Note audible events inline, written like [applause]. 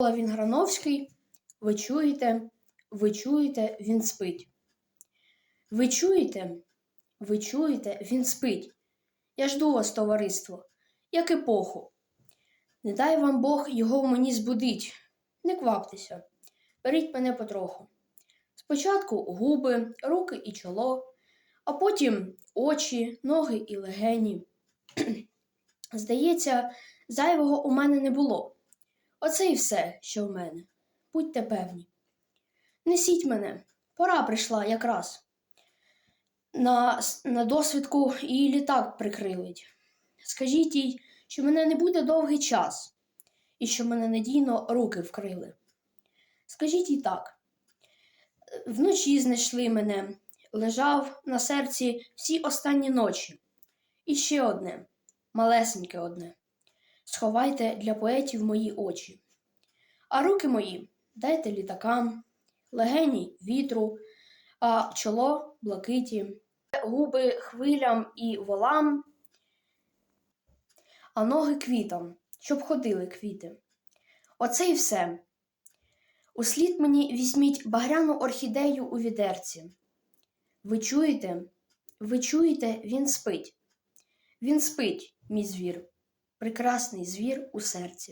Він Грановський, ви чуєте, ви чуєте, він спить. Ви чуєте, ви чуєте, він спить. Я жду вас, товариство, як епоху. Не дай вам Бог його мені збудить. Не кваптеся, беріть мене потроху. Спочатку губи, руки і чоло, а потім очі, ноги і легені. [clears throat] Здається, зайвого у мене не було. Оце і все, що в мене. Будьте певні. Несіть мене, пора прийшла якраз. На, на досвідку і літак прикрилить. Скажіть їй, що мене не буде довгий час, і що мене надійно руки вкрили. Скажіть їй так. Вночі знайшли мене, лежав на серці всі останні ночі. І ще одне, малесеньке одне. Сховайте для поетів мої очі. А руки мої дайте літакам, легені вітру, а чоло блакиті, губи хвилям і волам, а ноги квітам, щоб ходили квіти. Оце й все. Услід мені візьміть багряну орхідею у відерці. Ви чуєте? Ви чуєте, він спить. Він спить, мій звір, прекрасний звір у серці.